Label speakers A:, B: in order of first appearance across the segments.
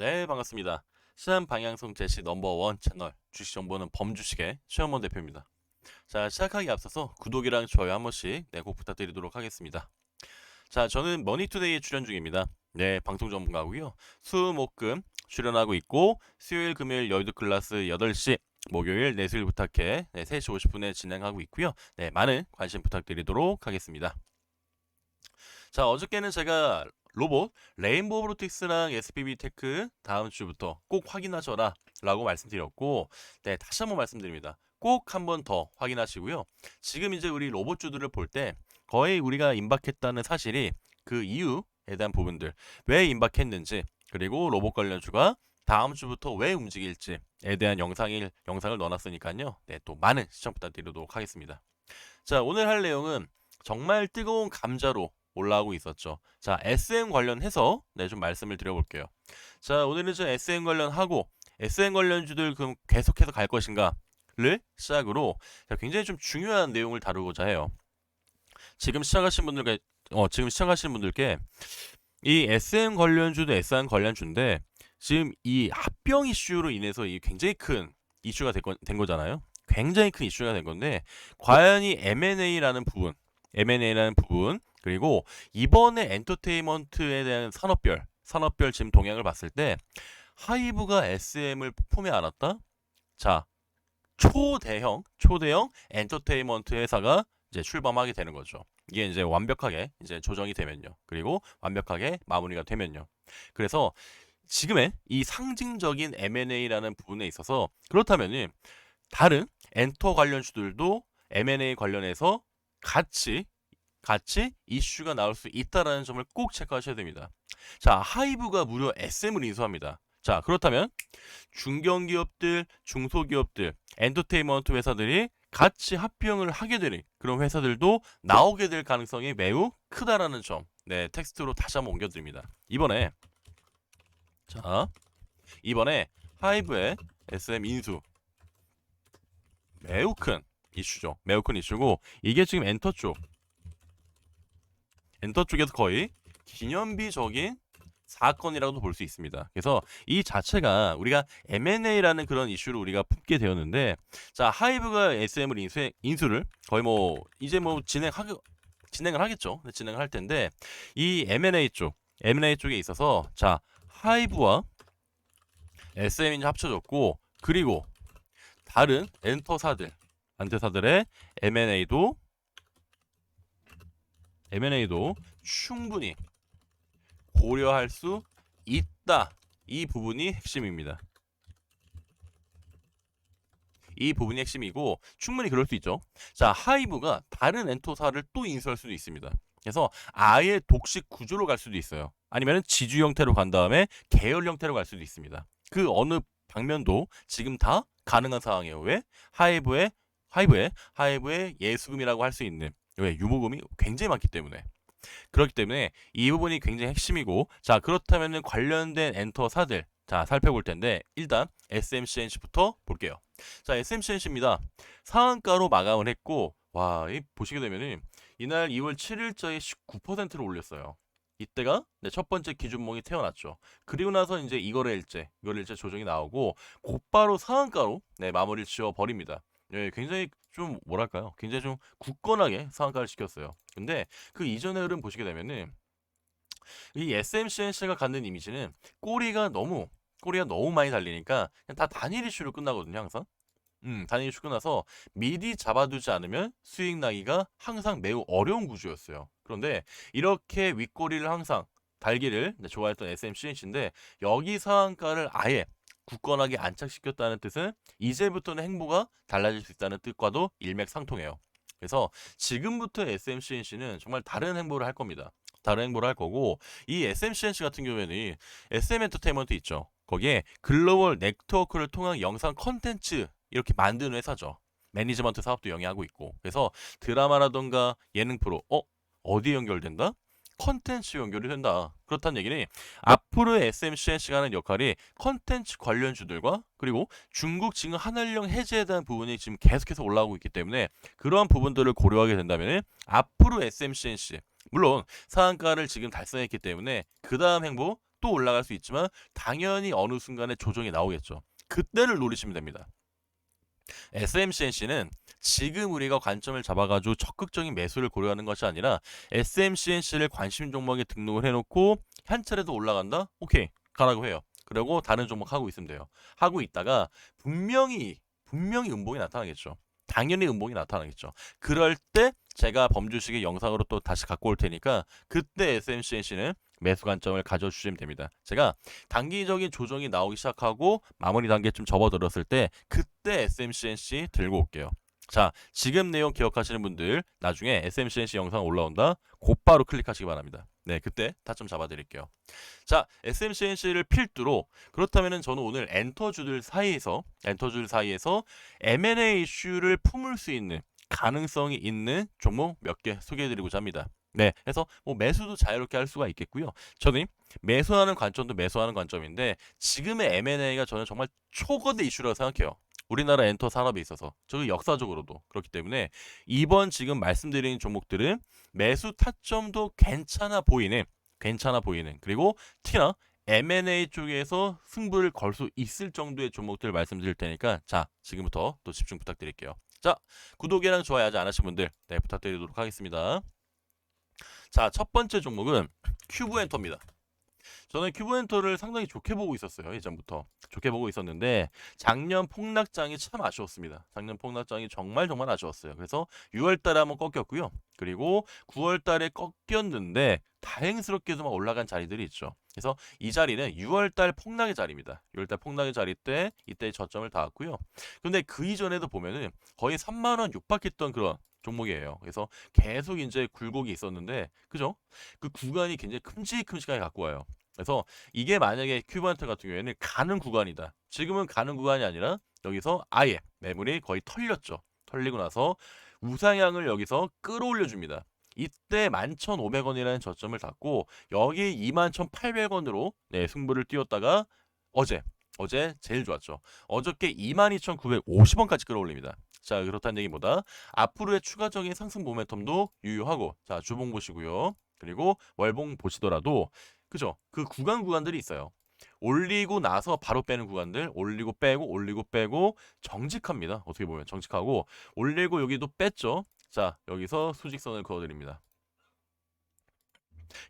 A: 네, 반갑습니다. 시한 방향성 제시 넘버원 채널 주식 정보는 범주식의 최현원 대표입니다. 자, 시작하기 앞서서 구독이랑 좋아요 한 번씩 네, 꼭 부탁드리도록 하겠습니다. 자, 저는 머니투데이에 출연 중입니다. 네, 방송 전문가고요. 수, 목, 금 출연하고 있고 수요일, 금요일 여의도 클래스 8시, 목요일 내수일 부탁해 네, 3시 50분에 진행하고 있고요. 네, 많은 관심 부탁드리도록 하겠습니다. 자, 어저께는 제가 로봇 레인보우 로틱스랑 SPB 테크 다음 주부터 꼭 확인하셔라 라고 말씀드렸고 네 다시 한번 말씀드립니다. 꼭 한 번 더 확인하시고요. 지금 이제 우리 로봇주들을 볼 때 거의 우리가 임박했다는 사실이 그 이유에 대한 부분들 왜 임박했는지 그리고 로봇 관련주가 다음 주부터 왜 움직일지에 대한 영상을 영상을 넣어놨으니까요. 네 또 많은 시청 부탁드리도록 하겠습니다. 자 오늘 할 내용은 정말 뜨거운 감자로 올라오고 있었죠. 자, SM 관련해서 네, 좀 말씀을 드려볼게요. 자, 오늘은 저 SM 관련하고 SM 관련주들 그럼 계속해서 갈 것인가를 시작으로 자, 굉장히 좀 중요한 내용을 다루고자 해요. 지금 시작하신 분들께 어, 지금 시작하시는 분들께 이 SM 관련주도 SM 관련주인데 지금 이 합병 이슈로 인해서 이 굉장히 큰 이슈가 된, 거, 된 거잖아요. 굉장히 큰 이슈가 된 건데 과연 이 M&A라는 부분, M&A라는 부분 그리고 이번에 엔터테인먼트에 대한 산업별, 산업별 지금 동향을 봤을 때 하이브가 SM을 품에 안았다? 자, 초대형, 초대형 엔터테인먼트 회사가 이제 출범하게 되는 거죠. 이게 이제 완벽하게 이제 조정이 되면요. 그리고 완벽하게 마무리가 되면요. 그래서 지금의 이 상징적인 M&A라는 부분에 있어서 그렇다면은 다른 엔터 관련 주들도 M&A 관련해서 같이 같이 이슈가 나올 수 있다라는 점을 꼭 체크하셔야 됩니다. 자, 하이브가 무려 SM을 인수합니다. 자, 그렇다면 중견기업들, 중소기업들, 엔터테인먼트 회사들이 같이 합병을 하게 되는 그런 회사들도 나오게 될 가능성이 매우 크다라는 점. 네, 텍스트로 다시 한번 옮겨드립니다. 이번에 자, 이번에 하이브의 SM 인수 매우 큰 이슈죠. 매우 큰 이슈고 이게 지금 엔터 쪽 엔터 쪽에서 거의 기념비적인 사건이라고도 볼 수 있습니다. 그래서 이 자체가 우리가 M&A라는 그런 이슈를 우리가 품게 되었는데 자 하이브가 SM을 인수, 인수를 거의 뭐 이제 뭐 진행하 진행을 하겠죠. 진행을 할 텐데 이 M&A 쪽 M&A 쪽에 있어서 자 하이브와 SM이 합쳐졌고 그리고 다른 엔터사들 엔터사들의 M&A도 M&A도 충분히 고려할 수 있다. 이 부분이 핵심입니다. 이 부분이 핵심이고 충분히 그럴 수 있죠. 자, 하이브가 다른 엔토사를 또 인수할 수도 있습니다. 그래서 아예 독식 구조로 갈 수도 있어요. 아니면 지주 형태로 간 다음에 계열 형태로 갈 수도 있습니다. 그 어느 방면도 지금 다 가능한 상황이에요. 왜? 하이브의 하이브의 하이브의 예수금이라고 할 수 있는 왜 유보금이 굉장히 많기 때문에 그렇기 때문에 이 부분이 굉장히 핵심이고 자 그렇다면 관련된 엔터사들 자 살펴볼 텐데 일단 SMCNC부터 볼게요. 자 SMCNC입니다. 상한가로 마감을 했고 와 이 보시게 되면은 이날 2월 7일자에 19%를 올렸어요. 이때가 네, 첫 번째 기준목이 태어났죠. 그리고 나서 이제 이거래일제, 이거래일제 조정이 나오고 곧바로 상한가로 네, 마무리를 지어 버립니다. 예, 굉장히 좀 뭐랄까요? 굉장히 좀 굳건하게 상한가를 시켰어요. 근데 그 이전의 흐름 보시게 되면은 이 SMCNC가 갖는 이미지는 꼬리가 너무 꼬리가 너무 많이 달리니까 그냥 다 단일 이슈로 끝나거든요, 항상. 음, 단일 이슈 끝나서 미리 잡아두지 않으면 수익 나기가 항상 매우 어려운 구조였어요. 그런데 이렇게 윗꼬리를 항상 달기를 네, 좋아했던 SMCNC인데 여기 상한가를 아예 굳건하게 안착시켰다는 뜻은 이제부터는 행보가 달라질 수 있다는 뜻과도 일맥상통해요. 그래서 지금부터 SMCNC는 정말 다른 행보를 할 겁니다. 다른 행보를 할 거고 이 SMCNC 같은 경우에는 SM 엔터테인먼트 있죠. 거기에 글로벌 네트워크를 통한 영상 컨텐츠 이렇게 만드는 회사죠. 매니지먼트 사업도 영위하고 있고 그래서 드라마라던가 예능 프로 어 어디에 연결된다? 컨텐츠 연결이 된다. 그렇다는 얘기는 앞으로 SMCNC가 하는 역할이 컨텐츠 관련주들과 그리고 중국 지금 한한령 해제에 대한 부분이 지금 계속해서 올라오고 있기 때문에 그러한 부분들을 고려하게 된다면 앞으로 SMCNC 물론 상한가를 지금 달성했기 때문에 그 다음 행보 또 올라갈 수 있지만 당연히 어느 순간에 조정이 나오겠죠. 그때를 노리시면 됩니다. SMCNC는 지금 우리가 관점을 잡아가지고 적극적인 매수를 고려하는 것이 아니라 SMCNC를 관심 종목에 등록을 해놓고 한 차례도 올라간다? 오케이 가라고 해요. 그리고 다른 종목 하고 있으면 돼요. 하고 있다가 분명히 분명히 음봉이 나타나겠죠. 당연히 음봉이 나타나겠죠. 그럴 때 제가 범주식의 영상으로 또 다시 갖고 올 테니까 그때 SMCNC는 매수 관점을 가져주시면 됩니다. 제가 단기적인 조정이 나오기 시작하고 마무리 단계쯤 접어들었을 때 그때 SMCNC 들고 올게요. 자, 지금 내용 기억하시는 분들 나중에 SMCNC 영상 올라온다. 곧바로 클릭하시기 바랍니다. 네, 그때 타점 잡아드릴게요. 자, SMCNC를 필두로 그렇다면은 저는 오늘 엔터주들 사이에서 엔터주들 사이에서 M&A 이슈를 품을 수 있는 가능성이 있는 종목 몇 개 소개해드리고자 합니다. 네, 그래서 뭐 매수도 자유롭게 할 수가 있겠고요. 저는 매수하는 관점도 매수하는 관점인데 지금의 M&A가 저는 정말 초거대 이슈라고 생각해요. 우리나라 엔터 산업에 있어서 저 역사적으로도 그렇기 때문에 이번 지금 말씀드린 종목들은 매수 타점도 괜찮아 보이는 괜찮아 보이는 그리고 특히나 M&A 쪽에서 승부를 걸 수 있을 정도의 종목들 말씀드릴 테니까 자 지금부터 또 집중 부탁드릴게요. 자 구독이랑 좋아요 아직 안 하신 분들 네 부탁드리도록 하겠습니다. 자 첫 번째 종목은 큐브 엔터입니다. 저는 큐브 엔터를 상당히 좋게 보고 있었어요 예전부터 좋게 보고 있었는데 작년 폭락장이 참 아쉬웠습니다. 작년 폭락장이 정말 정말 아쉬웠어요. 그래서 6월 달에 한번 꺾였고요. 그리고 9월 달에 꺾였는데 다행스럽게도 올라간 자리들이 있죠. 그래서 이 자리는 6월달 폭락의 자리입니다. 6월달 폭락의 자리 때 이때 저점을 닿았고요. 근데 그 이전에도 보면은 거의 3만 원 육박했던 그런 종목이에요. 그래서 계속 이제 굴곡이 있었는데 그죠? 그 구간이 굉장히 큼직큼직하게 갖고 와요. 그래서 이게 만약에 큐브한테 같은 경우에는 가는 구간이다. 지금은 가는 구간이 아니라 여기서 아예 매물이 거의 털렸죠. 털리고 나서 우상향을 여기서 끌어올려 줍니다. 이때 11,500원이라는 저점을 닫고 여기 21,800원으로 네, 승부를 띄웠다가 어제 어제 제일 좋았죠. 어저께 22,950원까지 끌어올립니다. 자 그렇다는 얘기보다 앞으로의 추가적인 상승 모멘텀도 유효하고 자 주봉 보시고요. 그리고 월봉 보시더라도 그죠? 그 구간 구간들이 있어요. 올리고 나서 바로 빼는 구간들 올리고 빼고 올리고 빼고 정직합니다. 어떻게 보면 정직하고 올리고 여기도 뺐죠. 자 여기서 수직선을 그어드립니다.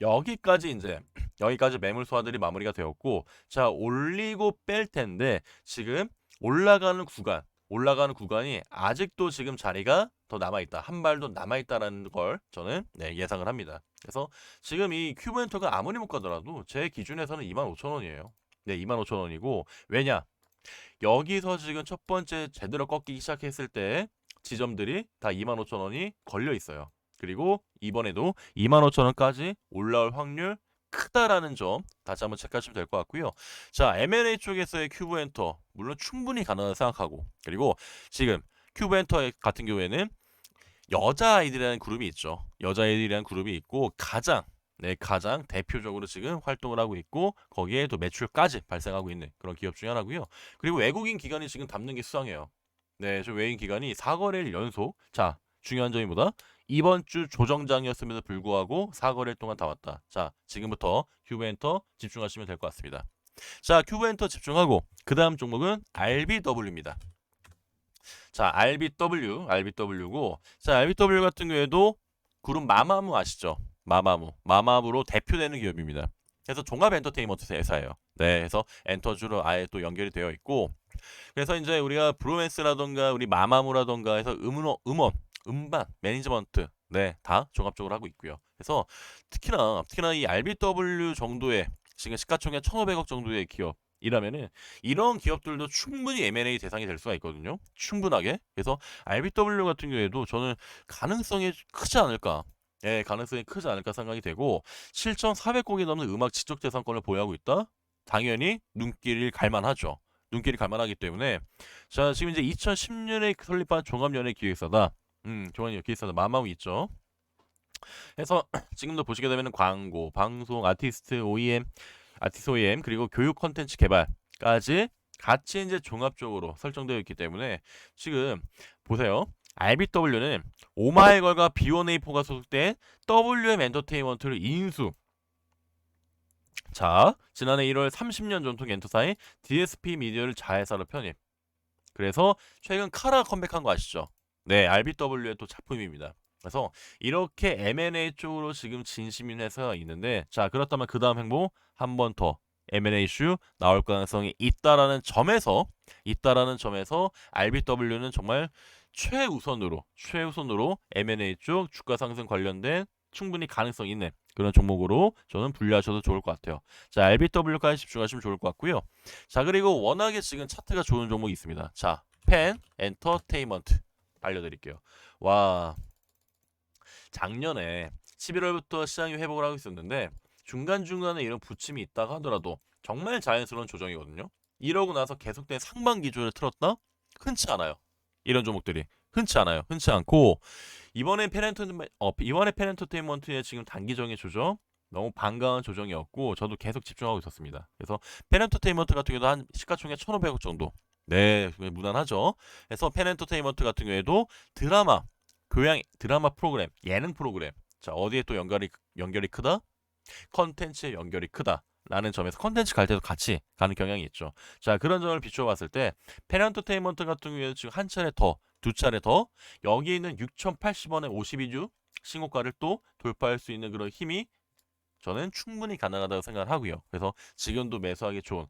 A: 여기까지 이제 여기까지 매물 소화들이 마무리가 되었고 자 올리고 뺄 텐데 지금 올라가는 구간 올라가는 구간이 아직도 지금 자리가 더 남아있다. 한 발도 남아있다라는 걸 저는 네, 예상을 합니다. 그래서 지금 이 큐브엔터가 아무리 못 가더라도 제 기준에서는 25,000원이에요. 네, 25,000원이고 왜냐? 여기서 지금 첫 번째 제대로 꺾이기 시작했을 때 지점들이 다 25,000원이 걸려 있어요. 그리고 이번에도 25,000원까지 올라올 확률 크다라는 점 다시 한번 체크하시면 될 것 같고요. 자, M&A 쪽에서의 큐브 엔터 물론 충분히 가능하다 생각하고 그리고 지금 큐브 엔터 같은 경우에는 여자 아이들이라는 그룹이 있죠. 여자 아이들이라는 그룹이 있고 가장 네, 가장 대표적으로 지금 활동을 하고 있고 거기에 또 매출까지 발생하고 있는 그런 기업 중에 하나고요. 그리고 외국인 기관이 지금 담는 게 수상해요. 네, 저 외국인 기관이 4거래일 연속. 자, 중요한 점이 뭐다? 이번 주 조정장이었음에도 불구하고 4거래일 동안 다 왔다. 자, 지금부터 큐브엔터 집중하시면 될 것 같습니다. 자, 큐브엔터 집중하고 그 다음 종목은 RBW입니다. 자, RBW, RBW고 자, RBW 같은 경우에도 그룹 마마무 아시죠? 마마무, 마마무로 대표되는 기업입니다. 그래서 종합 엔터테인먼트 회사예요. 네, 그래서 엔터주로 아예 또 연결이 되어 있고 그래서 이제 우리가 브로맨스라던가 우리 마마무라던가 해서 음원, 음원, 음반, 매니지먼트 네, 다 종합적으로 하고 있고요. 그래서 특히나 특히나 이 RBW 정도의 지금 시가총액 1,500억 정도의 기업 이라면은 이런 기업들도 충분히 M&A 대상이 될 수가 있거든요. 충분하게. 그래서 RBW 같은 경우에도 저는 가능성이 크지 않을까. 예, 가능성이 크지 않을까 생각이 되고 7,400곡이 넘는 음악 지적 재산권을 보유하고 있다. 당연히 눈길을 갈만하죠. 눈길이 갈만하기 때문에 자 지금 이제 2010년에 설립한 종합연예 기획사다. 음, 종합연예 기획사다. 마마무 있죠. 해서 지금도 보시게 되면 광고, 방송, 아티스트, OEM 아티스트 OEM 그리고 교육 컨텐츠 개발까지 같이 이제 종합적으로 설정되어 있기 때문에 지금 보세요. RBW는 오마이걸과 B1A4가 소속된 WM 엔터테인먼트를 인수 자, 지난해 1월 30년 전통 엔터사인 DSP 미디어를 자회사로 편입. 그래서 최근 카라 컴백한 거 아시죠? 네, RBW의 또 작품입니다. 그래서 이렇게 M&A 쪽으로 지금 진심인 회사가 있는데 자 그렇다면 그 다음 행보 한 번 더 M&A 이슈 나올 가능성이 있다라는 점에서 있다라는 점에서 RBW는 정말 최우선으로 최우선으로 M&A 쪽 주가 상승 관련된 충분히 가능성 있는 그런 종목으로 저는 분류하셔도 좋을 것 같아요. 자, RBW까지 집중하시면 좋을 것 같고요. 자, 그리고 워낙에 지금 차트가 좋은 종목이 있습니다. 자, 펜 엔터테인먼트 알려드릴게요. 와, 작년에 11월부터 시장이 회복을 하고 있었는데 중간중간에 이런 부침이 있다가 하더라도 정말 자연스러운 조정이거든요. 이러고 나서 계속된 상반 기 조를 틀었다? 흔치 않아요. 이런 종목들이 흔치 않아요. 흔치 않고 이번에 페렌터 어, 이번에 페렌터테인먼트의 지금 단기적인 조정 너무 반가운 조정이었고 저도 계속 집중하고 있었습니다. 그래서 페렌터테인먼트 같은 경우도 한 시가총액 1,500억 정도. 네, 무난하죠. 그래서 페렌터테인먼트 같은 경우에도 드라마 교양 드라마 프로그램, 예능 프로그램. 자, 어디에 또 연결이 연결이 크다? 컨텐츠의 연결이 크다. 라는 점에서 컨텐츠 갈 때도 같이 가는 경향이 있죠. 자, 그런 점을 비추어 봤을 때 페렌터테인먼트 같은 경우에는 지금 한 차례 더, 두 차례 더 여기 있는 6,080원의 52주 신고가를 또 돌파할 수 있는 그런 힘이 저는 충분히 가능하다고 생각을 하고요. 그래서 지금도 매수하기 좋은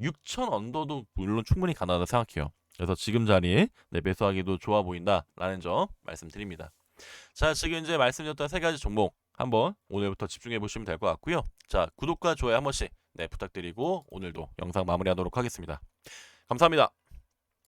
A: 6,000 언더도 물론 충분히 가능하다고 생각해요. 그래서 지금 자리에 네, 매수하기도 좋아 보인다라는 점 말씀드립니다. 자, 지금 이제 말씀드렸던 세 가지 종목 한번 오늘부터 집중해 보시면 될 것 같고요. 자, 구독과 좋아요 한 번씩 네, 부탁드리고 오늘도 영상 마무리하도록 하겠습니다. 감사합니다.